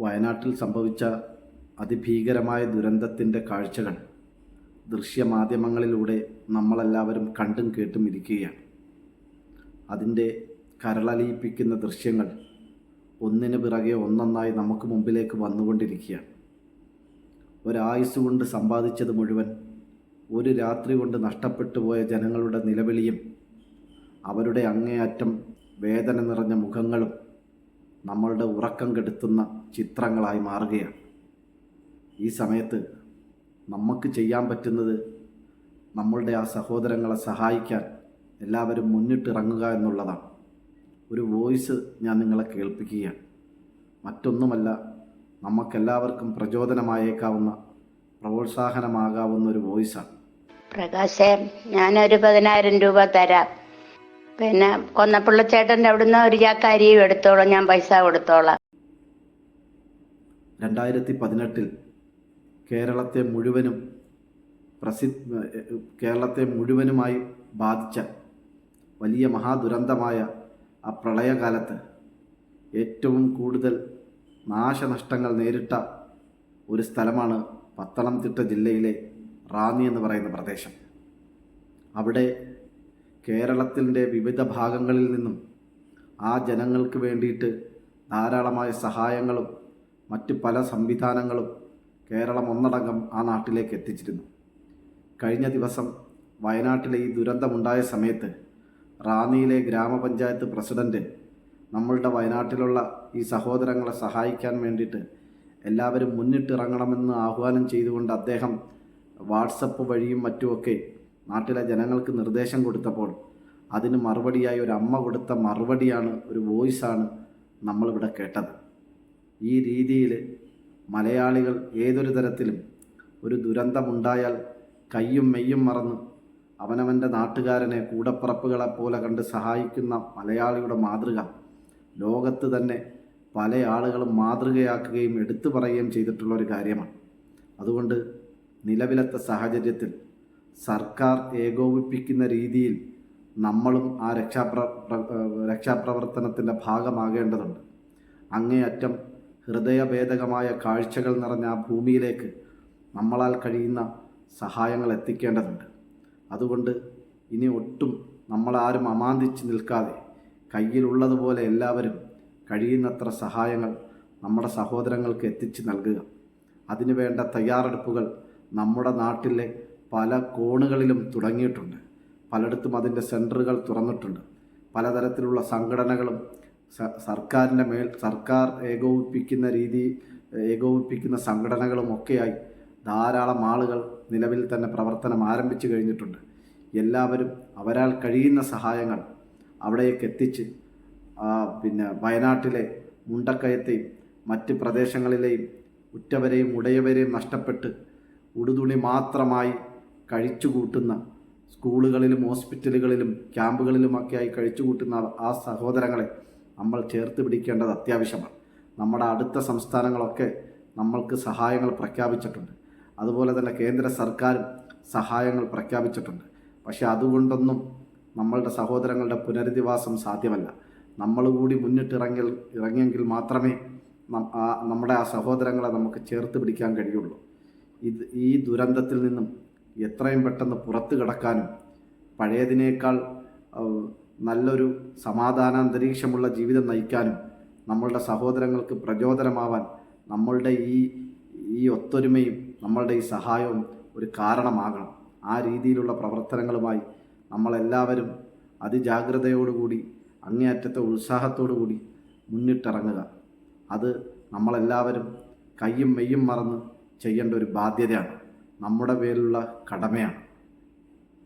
വയനാട്ടിൽ സംഭവിച്ച അതിഭീകരമായ ദുരന്തത്തിന്റെ കാഴ്ചകൾ ദൃശ്യമാധ്യമങ്ങളിലൂടെ നമ്മളെല്ലാവരും കണ്ടും കേട്ടും ഇരിക്കുകയാണ്. അതിന്റെ കരളലിയിപ്പിക്കുന്ന ദൃശ്യങ്ങൾ ഒന്നിനു പിറകെ ഒന്നൊന്നായി നമുക്ക് മുമ്പിലേക്ക് വന്നുകൊണ്ടിരിക്കുകയാണ്. ഒരായുസ് കൊണ്ട് സമ്പാദിച്ചത് മുഴുവൻ ഒരു രാത്രി കൊണ്ട് നഷ്ടപ്പെട്ടു പോയ ജനങ്ങളുടെ നിലവിളിയും അവരുടെ അങ്ങേയറ്റം വേദന നിറഞ്ഞ മുഖങ്ങളും നമ്മളുടെ ഉറക്കം കെടുത്തുന്ന ചിത്രങ്ങളായി മാറുകയാണ്. ഈ സമയത്ത് നമുക്ക് ചെയ്യാൻ പറ്റുന്നത് നമ്മളുടെ ആ സഹോദരങ്ങളെ സഹായിക്കാൻ എല്ലാവരും മുന്നിട്ടിറങ്ങുക എന്നുള്ളതാണ്. ഒരു വോയിസ് ഞാൻ നിങ്ങളെ കേൾപ്പിക്കുകയാണ്. മറ്റൊന്നുമല്ല നമുക്കെല്ലാവർക്കും പ്രചോദനമായേക്കാവുന്ന പ്രോത്സാഹനമാകാവുന്ന ഒരു വോയിസാണ്. പ്രകാശേ ഞാനൊരു പതിനായിരം രൂപ തരാം. പിന്നെ കൊന്നപ്പിള്ളച്ചേട്ടന്റെ അവിടുന്ന് ഒരു ചാക്ക് അരിയും എടുത്തോളാം ഞാൻ പൈസ കൊടുത്തോളാം. രണ്ടായിരത്തി പതിനെട്ടിൽ കേരളത്തെ മുഴുവനും പ്രസി കേരളത്തെ മുഴുവനുമായി ബാധിച്ച വലിയ മഹാദുരന്തമായ ആ പ്രളയകാലത്ത് ഏറ്റവും കൂടുതൽ നാശനഷ്ടങ്ങൾ നേരിട്ട ഒരു സ്ഥലമാണ് പത്തനംതിട്ട ജില്ലയിലെ റാന്നി എന്ന് പറയുന്ന പ്രദേശം. അവിടെ കേരളത്തിന്റെ വിവിധ ഭാഗങ്ങളിൽ നിന്നും ആ ജനങ്ങൾക്ക് വേണ്ടിയിട്ട് ധാരാളമായ സഹായങ്ങളും മറ്റ് പല സംവിധാനങ്ങളും കേരളം ഒന്നടങ്കം ആ നാട്ടിലേക്ക് എത്തിച്ചിരുന്നു. കഴിഞ്ഞ ദിവസം വയനാട്ടിലെ ഈ ദുരന്തമുണ്ടായ സമയത്ത് റാന്നിയിലെ ഗ്രാമപഞ്ചായത്ത് പ്രസിഡന്റ് നമ്മളുടെ വയനാട്ടിലുള്ള ഈ സഹോദരങ്ങളെ സഹായിക്കാൻ വേണ്ടിയിട്ട് എല്ലാവരും മുന്നിട്ടിറങ്ങണമെന്ന് ആഹ്വാനം ചെയ്തുകൊണ്ട് അദ്ദേഹം വാട്സപ്പ് വഴിയും മറ്റുമൊക്കെ നാട്ടിലെ ജനങ്ങൾക്ക് നിർദ്ദേശം കൊടുത്തപ്പോൾ അതിന് മറുപടിയായി ഒരു അമ്മ കൊടുത്ത മറുപടിയാണ് ഒരു വോയിസാണ് നമ്മളിവിടെ കേട്ടത്. ഈ രീതിയിൽ മലയാളികൾ ഏതൊരു തരത്തിലും ഒരു ദുരന്തമുണ്ടായാൽ കയ്യും മെയ്യും മറന്ന് അവനവന്റെ നാട്ടുകാരനെ കൂടപ്പറപ്പുകളെ പോലെ കണ്ട് സഹായിക്കുന്ന മലയാളിയുടെ മാതൃക ലോകത്ത് തന്നെ പല ആളുകളും മാതൃകയാക്കുകയും എടുത്തു പറയുകയും ചെയ്തിട്ടുള്ള ഒരു കാര്യമാണ്. അതുകൊണ്ട് നിലവിലത്തെ സാഹചര്യത്തിൽ സർക്കാർ ഏകോപിപ്പിക്കുന്ന രീതിയിൽ നമ്മളും ആ രക്ഷാപ്ര രക്ഷാപ്രവർത്തനത്തിന്റെ ഭാഗമാകേണ്ടതുണ്ട്. അങ്ങേയറ്റം ഹൃദയഭേദകമായ കാഴ്ചകൾ നിറഞ്ഞ ആ ഭൂമിയിലേക്ക് നമ്മളാൽ കഴിയുന്ന സഹായങ്ങൾ എത്തിക്കേണ്ടതുണ്ട്. അതുകൊണ്ട് ഇനി ഒട്ടും നമ്മളാരും അമാന്തിച്ച് നിൽക്കാതെ കയ്യിലുള്ളതുപോലെ എല്ലാവരും കഴിയുന്നത്ര സഹായങ്ങൾ നമ്മുടെ സഹോദരങ്ങൾക്ക് എത്തിച്ച് നൽകുക. അതിനു വേണ്ട തയ്യാറെടുപ്പുകൾ നമ്മുടെ നാട്ടിലെ പല കോണുകളിലും തുടങ്ങിയിട്ടുണ്ട്. പലയിടത്തും അതിന്റെ സെന്ററുകൾ തുറന്നിട്ടുണ്ട്. പലതരത്തിലുള്ള സംഘടനകളും സർക്കാരിന്റെ മേൽ സർക്കാർ ഏകോപിപ്പിക്കുന്ന രീതി ഏകോപിപ്പിക്കുന്ന സംഘടനകളും ഒക്കെയായി ധാരാളം ആളുകൾ നിലവിൽ തന്നെ പ്രവർത്തനം ആരംഭിച്ചു കഴിഞ്ഞിട്ടുണ്ട്. എല്ലാവരും അവരാൽ കഴിയുന്ന സഹായങ്ങൾ അവിടേക്ക് എത്തിച്ച് പിന്നെ വയനാട്ടിലെ മുണ്ടക്കയത്തെയും മറ്റ് പ്രദേശങ്ങളിലെയും ഉറ്റവരെയും ഉടയവരെയും നഷ്ടപ്പെട്ട് ഉടുതുണി മാത്രമായി കഴിച്ചുകൂട്ടുന്ന സ്കൂളുകളിലും ഹോസ്പിറ്റലുകളിലും ക്യാമ്പുകളിലുമൊക്കെയായി കഴിച്ചുകൂട്ടുന്ന ആ സഹോദരങ്ങളെ നമ്മൾ ചേർത്ത് പിടിക്കേണ്ടത് അത്യാവശ്യമാണ്. നമ്മുടെ അടുത്ത സംസ്ഥാനങ്ങളൊക്കെ നമ്മൾക്ക് സഹായങ്ങൾ പ്രഖ്യാപിച്ചിട്ടുണ്ട്. അതുപോലെ തന്നെ കേന്ദ്ര സർക്കാരും സഹായങ്ങൾ പ്രഖ്യാപിച്ചിട്ടുണ്ട്. പക്ഷെ അതുകൊണ്ടൊന്നും നമ്മളുടെ സഹോദരങ്ങളുടെ പുനരധിവാസം സാധ്യമല്ല. നമ്മൾ കൂടി മുന്നിട്ടിറങ്ങിൽ ഇറങ്ങിയെങ്കിൽ മാത്രമേ നമ്മുടെ ആ സഹോദരങ്ങളെ നമുക്ക് ചേർത്ത് പിടിക്കാൻ കഴിയുള്ളൂ. ഇത് ഈ ദുരന്തത്തിൽ നിന്നും എത്രയും പെട്ടെന്ന് പുറത്തു കിടക്കാനും പഴയതിനേക്കാൾ നല്ലൊരു സമാധാന അന്തരീക്ഷമുള്ള ജീവിതം നയിക്കാനും നമ്മളുടെ സഹോദരങ്ങൾക്ക് പ്രചോദനമാവാൻ നമ്മളുടെ ഈ ഈ ഒത്തൊരുമയും നമ്മളുടെ ഈ സഹായവും ഒരു കാരണമാകണം. ആ രീതിയിലുള്ള പ്രവർത്തനങ്ങളുമായി നമ്മളെല്ലാവരും അതിജാഗ്രതയോടുകൂടി അങ്ങേയറ്റത്തെ ഉത്സാഹത്തോടു കൂടി മുന്നിട്ടിറങ്ങുക. അത് നമ്മളെല്ലാവരും കയ്യും മെയ്യും മറന്ന് ചെയ്യേണ്ട ഒരു ബാധ്യതയാണ്. നമ്മുടെ പേരിലുള്ള കടമയാണ്.